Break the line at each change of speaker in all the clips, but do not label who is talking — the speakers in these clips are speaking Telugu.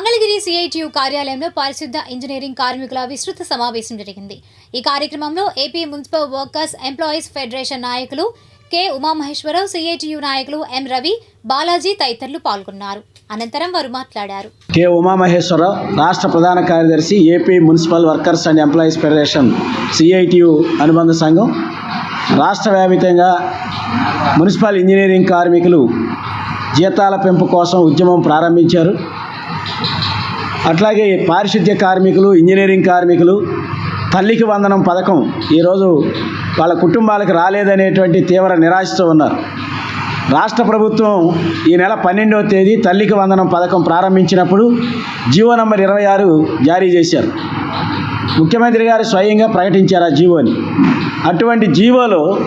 సిఐటియు కార్యాలయంలో పారిశుద్ధ ఇంజనీరింగ్ కార్మికుల విస్తృత సమావేశం జరిగింది. ఈ కార్యక్రమంలో AP municipal workers employees federation నాయకులు కె. ఉమామహేశ్వరరావు సిఐటియు నాయకులు ఎం. రవి బాలాజీ తదితరులు పాల్గొన్నారు. అనంతరం వారు మాట్లాడారు.
కె. ఉమామహేశ్వరరావు రాష్ట్ర ప్రధాన కార్యదర్శి AP municipal workers and employees federation CITU అనుబంధ సంఘం రాష్ట్ర వ్యాపితంగా మున్సిపల్ ఇంజనీరింగ్ కార్మికులు జీతాల పెంపు కోసం ఉద్యమం ప్రారంభించారు. అట్లాగే పారిశుద్ధ్య కార్మికులు ఇంజనీరింగ్ కార్మికులు తల్లికి వందనం పథకం ఈరోజు వాళ్ళ కుటుంబాలకు రాలేదనేటువంటి తీవ్ర నిరాశతో ఉన్నారు. రాష్ట్ర ప్రభుత్వం ఈ నెల పన్నెండవ తేదీ తల్లికి వందనం పథకం ప్రారంభించినప్పుడు జీవో నంబర్ ఇరవై ఆరు జారీ చేశారు. ముఖ్యమంత్రి గారు స్వయంగా ప్రకటించారు ఆ జీవోని. అటువంటి జీవోలో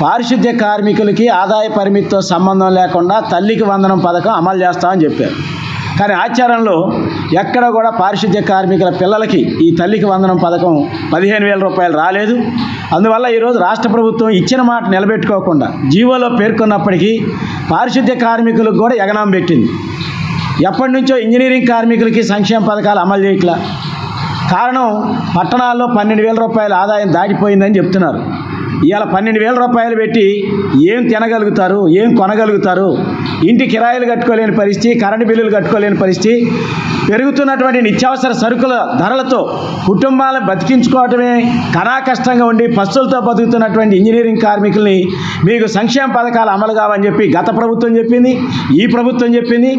పారిశుద్ధ్య కార్మికులకి ఆదాయ పరిమితితో సంబంధం లేకుండా తల్లికి వందనం పథకం అమలు చేస్తామని చెప్పారు. కానీ ఆచారంలో ఎక్కడ కూడా పారిశుద్ధ్య కార్మికుల పిల్లలకి ఈ తల్లికి వందనం పథకం పదిహేను వేల రూపాయలు రాలేదు. అందువల్ల ఈరోజు రాష్ట్ర ప్రభుత్వం ఇచ్చిన మాట నిలబెట్టుకోకుండా జీవోలో పేర్కొన్నప్పటికీ పారిశుద్ధ్య కార్మికులకు కూడా ఎగనాం పెట్టింది. ఎప్పటి నుంచో ఇంజనీరింగ్ కార్మికులకి సంక్షేమ పథకాలు అమలు చేయట్లా. కారణం పట్టణాల్లో పన్నెండు వేల రూపాయల ఆదాయం దాటిపోయిందని చెప్తున్నారు. ఇవాళ పన్నెండు వేల రూపాయలు పెట్టి ఏం తినగలుగుతారు? ఏం కొనగలుగుతారు? ఇంటి కిరాయిలు కట్టుకోలేని పరిస్థితి కరెంటు బిల్లులు కట్టుకోలేని పరిస్థితి పెరుగుతున్నటువంటి నిత్యావసర సరుకుల ధరలతో కుటుంబాలను బతికించుకోవటమే కనా కష్టంగా ఉండి పస్తులతో బతుకుతున్నటువంటి ఇంజనీరింగ్ కార్మికుల్ని మీకు సంక్షేమ పథకాలు అమలు కావని చెప్పి గత ప్రభుత్వం చెప్పింది ఈ ప్రభుత్వం చెప్పింది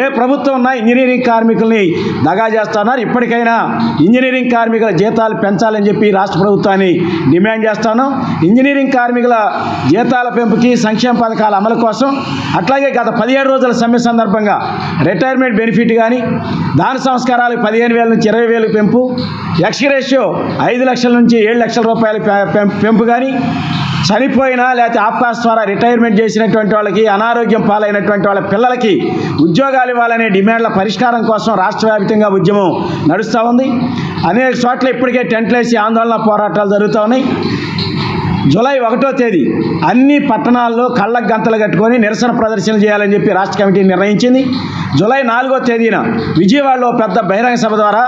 ఏ ప్రభుత్వం ఉన్నా ఇంజనీరింగ్ కార్మికుల్ని దగా చేస్తున్నారు. ఇప్పటికైనా ఇంజనీరింగ్ కార్మికుల జీతాలు పెంచాలని చెప్పి రాష్ట్ర ప్రభుత్వాన్ని డిమాండ్ చేస్తాను ఇంజనీరింగ్ కార్మికుల జీతాల పెంపుకి సంక్షేమ పథకాల అమలు కోసం అట్లాగే గత పదిహేడు రోజుల సమ్మె సందర్భంగా రిటైర్మెంట్ బెనిఫిట్ కానీ దాన సంస్కారాలకు పదిహేను వేల నుంచి ఇరవై వేలు పెంపు ఎక్స్ రేషియో ఐదు లక్షల నుంచి ఏడు లక్షల రూపాయల పెం- పెంపు కానీ చనిపోయినా లేకపోతే ఆప్కాస్ ద్వారా రిటైర్మెంట్ చేసినటువంటి వాళ్ళకి అనారోగ్యం పాలైనటువంటి వాళ్ళ పిల్లలకి ఉద్యోగాలు ఇవ్వాలనే డిమాండ్ల పరిష్కారం కోసం రాష్ట్ర వ్యాప్తంగా ఉద్యమం నడుస్తూ ఉంది. అనేక చోట్ల ఇప్పటికే టెంట్లేసి ఆందోళన పోరాటాలు జరుగుతూ ఉన్నాయి. జూలై ఒకటో తేదీ అన్ని పట్టణాల్లో కళ్ళకు గంతలు కట్టుకొని నిరసన ప్రదర్శన చేయాలని చెప్పి రాష్ట్ర కమిటీ నిర్ణయించింది. జూలై నాలుగో తేదీన విజయవాడలో పెద్ద బహిరంగ సభ ద్వారా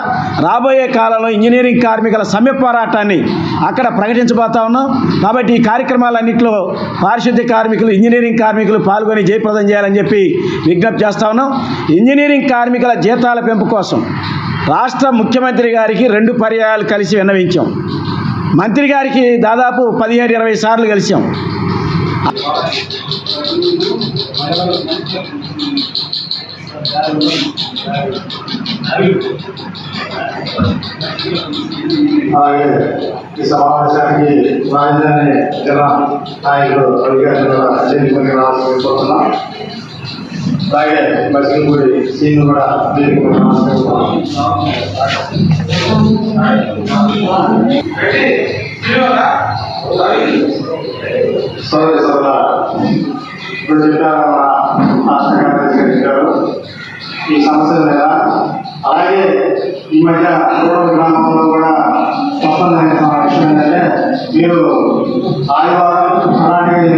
రాబోయే కాలంలో ఇంజనీరింగ్ కార్మికుల సమ్మె పోరాటాన్ని అక్కడ ప్రకటించబోతా ఉన్నాం. కాబట్టి ఈ కార్యక్రమాలన్నింటిలో పారిశుద్ధ్య కార్మికులు ఇంజనీరింగ్ కార్మికులు పాల్గొని జయప్రదం చేయాలని చెప్పి విజ్ఞప్తి చేస్తా ఉన్నాం. ఇంజనీరింగ్ కార్మికుల జీతాల పెంపు కోసం రాష్ట్ర ముఖ్యమంత్రి గారికి రెండు పర్యాయాలు కలిసి విన్నవించాం. మంత్రి గారికి దాదాపు పదిహేడు ఇరవై సార్లు కలిసాం
అలాగే ఈ సమావేశానికి రాజధాని జన నాయకులు అధికారులు కూడా చేరుకొని అలాగే బసినపూడి కూడా చేరుకొని కూడా సరే సరే ఇప్పుడు చెప్పారు రాష్ట్ర కార్యదర్శి గారు ఈ సమస్య మీద. అలాగే ఈ మధ్య రూరల్ గ్రామంలో కూడా స్పష్టమైన విషయం ఏంటంటే మీరు ఆదివారం అలాంటి